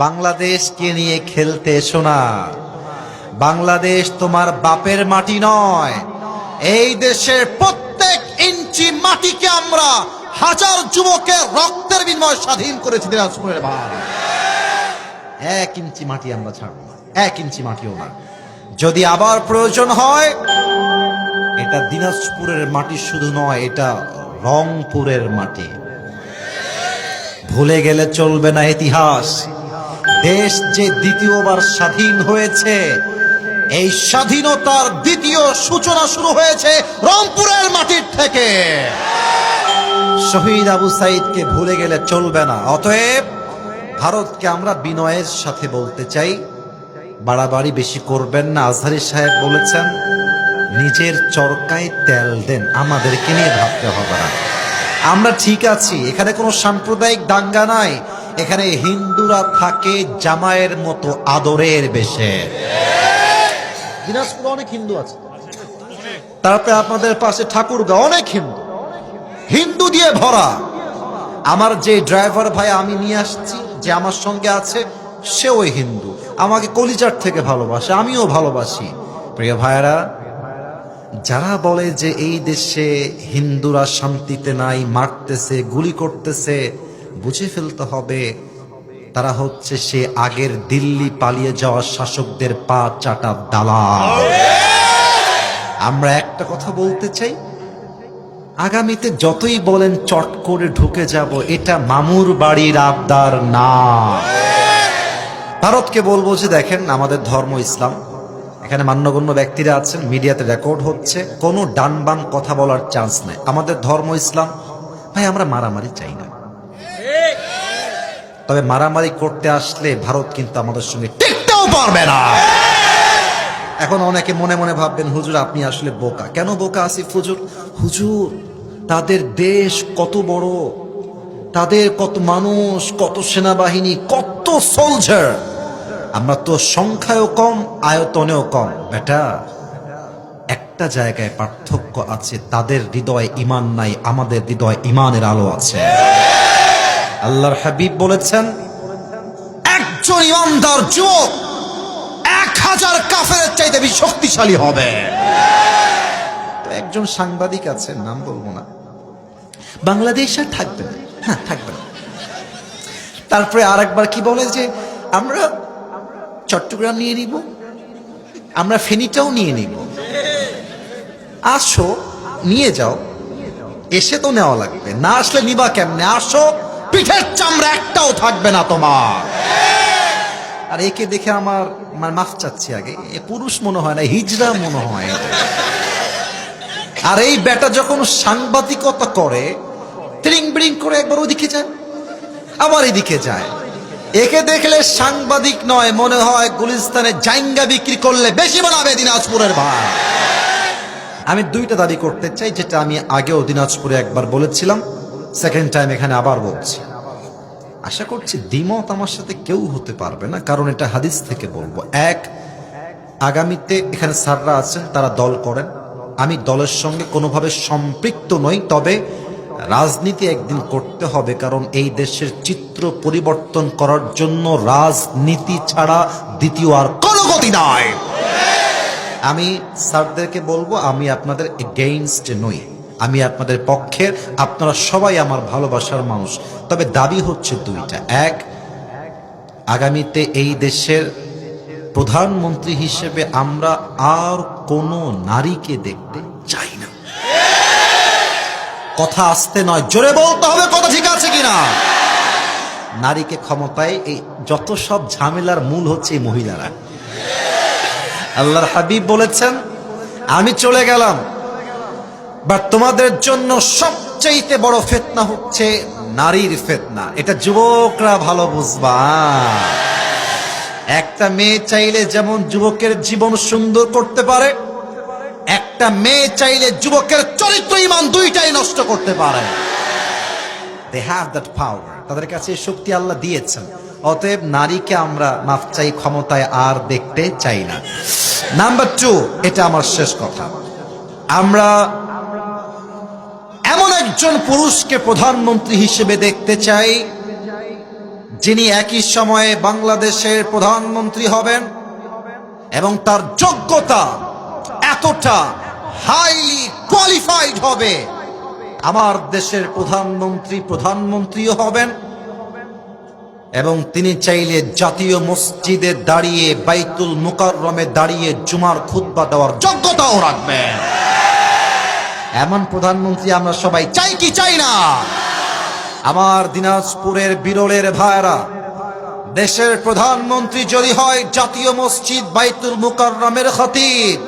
বাংলাদেশকে নিয়ে খেলতে এসো না। বাংলাদেশ তোমার বাপের মাটি নয়। এই দেশের প্রত্যেক ইঞ্চি মাটিকে আমরা হাজার যুবকের রক্তের বিনিময়ে স্বাধীন করেছি দিনাজপুরের ভাই এক ইঞ্চি মাটি আমরা ছাড়বো না। এক ইঞ্চি মাটিও না। যদি আবার প্রয়োজন হয়, এটা দিনাজপুরের মাটি শুধু নয়, এটা রংপুরের মাটি। ভুলে গেলে চলবে না ইতিহাস। দেশ যে দ্বিতীয়বার স্বাধীন হয়েছে, এই স্বাধীনতার দ্বিতীয় সূচনা শুরু হয়েছে রংপুরের মাটির থেকে। শহীদ আবু সাইদকে ভুলে গেলে চলবে না। অতএব ভারতকে আমরা বিনয়ের সাথে বলতে চাই, বাড়াবাড়ি বেশি করবেন না, আজহারি সাহেব বলেছেন, নিজের চরকায় তেল দেন, আমাদেরকে নিয়ে ভাবতে হবে না। আমরা ঠিক আছি, এখানে কোনো সাম্প্রদায়িক দাঙ্গা নাই এখানে হিন্দুরা থাকে জামায়ের মতো আদরের বেশে। দিনাজপুরে অনেক হিন্দু আছে। তারপরে আপনাদের পাশে ঠাকুরগাঁও, অনেক হিন্দু। হিন্দু দিয়ে ভরা। আমার যে ড্রাইভার ভাই আমি নিয়ে আসছি, যে আমার সঙ্গে আছে, সেও হিন্দু। আমাকে কলিজার থেকে ভালোবাসে, আমিও ভালোবাসি। প্রিয় ভাইয়েরা, যারা বলে যে এই দেশে হিন্দুরা শান্তিতে নাই, মারতেছে, গুলি করতেছে বুঝে ফেলতে হবে, তারা হচ্ছে সে আগের দিল্লি পালিয়ে যাওয়া শাসকদের পা চাটা দালাল। আমরা একটা কথা বলতে চাই, আগামীতে যতই বলেন চট করে ঢুকে যাব, এটা মামুর বাড়ির আবদার না। ভারতকে বলব যে দেখেন, আমাদের ধর্ম ইসলাম। এখানে মান্যগণ্য ব্যক্তিরা আছেন, মিডিয়াতে রেকর্ড হচ্ছে, কোনো ডান বাম কথা বলার চান্স নেই। আমাদের ধর্ম ইসলাম, ভাই, আমরা মারামারি চাই না। তবে মারামারি করতে আসলে ভারত কিন্তু আমাদের সঙ্গে টিকতেও পারবে না। এখন অনেকে মনে মনে ভাববেন, হুজুর, আপনি আসলে বোকা। কেন বোকা, আসিফ হুজুর? হুজুর, তাদের দেশ কত বড়? তাদের কত মানুষ, কত সেনাবাহিনী, কত সোলজার আমরা তো সংখ্যায়ও কম, আয়তনেও কম। বেটা, একটা জায়গায় পার্থক্য আছে, তাদের হৃদয়ে ইমান নাই, আমাদের হৃদয়ে ইমানের আলো আছে। আল্লাহর হাবিব বলেছেন, একজন ইমানদার যুবক এক হাজার কাফের চাইতে বেশি শক্তিশালী হবে। তো একজন সাংবাদিক আছে নাম বলব না। বাংলাদেশ আর থাকবে না। হ্যাঁ থাকবে না। তারপরে আরেকবার কি বলে যে, আমরা চট্টগ্রাম নিয়ে নিব, আমরা ফেনীটাও নিয়ে নিব। আসো, নিয়ে যাও, এসে তো নেওয়া লাগবে। না আসলে নিবা কেমনে? আসো পিঠের চামড়া একটাও থাকবে না তোমার। আর একে দেখে আমার মানে মাফ চাচ্ছি আগে, এ পুরুষ মনে হয় না, হিজড়া মনে হয়। আর এই বেটা যখন সাংবাদিকতা করে ট্রিং ব্রিং করে একবার ওদিকে যায়, আবার এদিকে যায়। একে দেখলে সাংবাদিক নয়, মনে হয় গুলিস্তানে জাইঙ্গা বিক্রি করলে বেশি বানাবে দিনাজপুরের ভাই আমি দুইটা দাবি করতে চাই, যেটা আমি আগেও দিনাজপুরে একবার বলেছিলাম সেকেন্ড টাইম এখানে আবার বলছি। আশা করছি দ্বিমত আমার সাথে কেউ হতে পারবে না, কারণ এটা হাদিস থেকে বলব। এক, আগামীতে এখানে স্যাররা আছেন, তারা দল করেন। আমি দলের সঙ্গে কোনোভাবে সম্পৃক্ত নই, তবে রাজনীতি একদিন করতে হবে, কারণ এই দেশের চিত্র পরিবর্তন করার জন্য রাজনীতি ছাড়া দ্বিতীয় আর কোনো গতি নয় আমি স্যারদেরকে বলব, আমি আপনাদের এগেইনস্ট নই। আমি আপনাদের পক্ষের আপনারা সবাই আমার ভালোবাসার মানুষ। তবে দাবি হচ্ছে দুইটা। এক, আগামীতে এই দেশের প্রধানমন্ত্রী হিসেবে আমরা আর কোনো নারীকে দেখতে চাই না। কথা আসতে নয়, জোরে বলতে হবে কথা ঠিক আছে কিনা? নারীকে ক্ষমতায় এই যত সব ঝামেলার মূল হচ্ছে এই মহিলারা। আল্লাহর হাবিব বলেছেন, আমি চলে গেলাম। বাট তোমাদের জন্য সবচাইতে বড় ফেতনা হচ্ছে নারীর ফেতনা। এটা যুবকরা ভালো বুঝবা। একটা মেয়ে চাইলে যেমন যুবকের জীবন সুন্দর করতে পারে, একটা মেয়ে চাইলে যুবকের চরিত্র ইমান দুইটাই নষ্ট করতে পারে। দে হ্যাভ দ্যাট পাওয়ার তাদের কাছে শক্তি আল্লাহ দিয়েছেন। অতএব নারীকে আমরা মাফ চাই, ক্ষমতায় আর দেখতে চাই না। নাম্বার টু এটা আমার শেষ কথা। আমরা একজন পুরুষকে প্রধানমন্ত্রী হিসেবে দেখতে চাই, যিনি একই সময়ে বাংলাদেশের প্রধানমন্ত্রী হবেন এবং তার যোগ্যতা এতটা হাইলি কোয়ালিফাইড হবে। আমার দেশের প্রধানমন্ত্রী প্রধানমন্ত্রীও হবেন এবং তিনি চাইলে জাতীয় মসজিদে দাঁড়িয়ে, বাইতুল মুকাররমে দাঁড়িয়ে জুমার খুতবা দেওয়ার যোগ্যতাও রাখবেন। এমন প্রধানমন্ত্রী আমরা সবাই চাই কি চাই না? আমার দিনাজপুরের বিরলের ভাইরা, দেশের প্রধানমন্ত্রী যদি হয় জাতীয় মসজিদ বাইতুল মুকাররমের খতিব,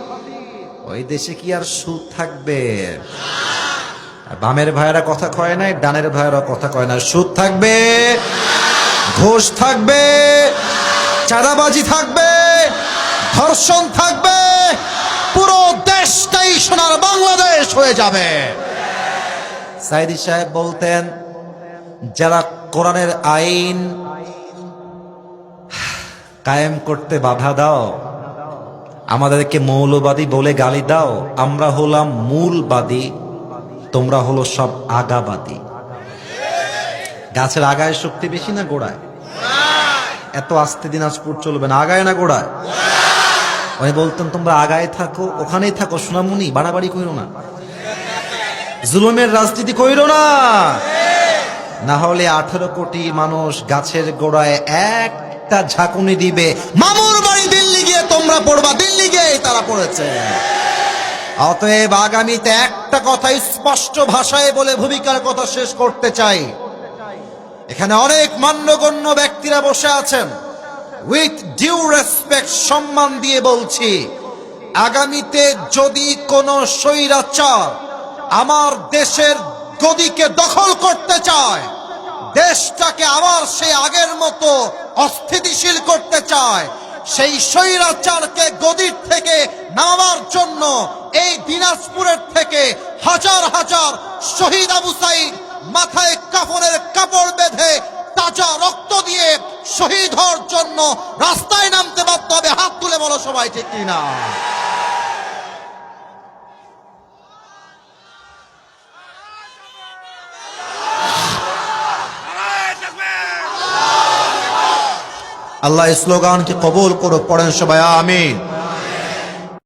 ওই দেশে কি আর সুদ থাকবে? বামের ভাইয়েরা কথা কয় নাই, ডানের ভাইয়েরা কথা কয় না সুদ থাকবে, ঘোষ থাকবে, চাঁদাবাজি থাকবে, ধর্ষণ থাকবে সোনার বাংলাদেশ হয়ে যাবে। সাইদি সাহেব বলতেন, যারা কোরআনের আইন কায়েম করতে বাধা দাও, আমাদেরকে মৌলবাদী বলে গালি দাও, আমরা হলাম মূলবাদী, তোমরা হলো সব আগাবাদী। গাছের আগায় শক্তি বেশি না গোড়ায়? এত আস্তে দিনাজপুর চলবে না, আগায় না গোড়ায়? উনি বলতেন, তোমরা আগায় থাকো, ওখানেই থাকো, সোনামুনি, বাড়াবাড়ি কইরো না। জুলুমের রাজনীতি কইরো না। না হলে আঠারো কোটি মানুষ গাছের গোড়ায় একটা ঝাঁকুনি দিবে। মামুর বাড়ি দিল্লি গিয়ে তোমরা পড়বা, দিল্লি গিয়ে তারা পড়েছে। অতএব আগামীতে একটা কথাই স্পষ্ট ভাষায় বলে ভূমিকার কথা শেষ করতে চাই। এখানে অনেক মান্যগণ্য ব্যক্তিরা বসে আছেন। উইথ ডিউ রেসপেক্ট সম্মান দিয়ে বলছি, আগামীতে যদি কোনো স্বৈরাচার আমার দেশের গদিকে দখল করতে চায়, দেশটাকে আবার সে আগের মতো অস্থিতিশীল করতে চায়, সেই স্বৈরাচারকে গদির থেকে নামার জন্য এই দিনাজপুরের থেকে হাজার হাজার শহীদ আবু সাইদ মাথায় কাপড়ের কাপড় বেঁধে তাজা রক্ত দিয়ে শহীদ হওয়ার জন্য রাস্তায় নামতে বাধ্য হবে। হাত তুলে বলো সবাই, ঠিক কিনা আল্লাহ স্লোগানকে কবুল করো পড়েন সবাই, আমিন।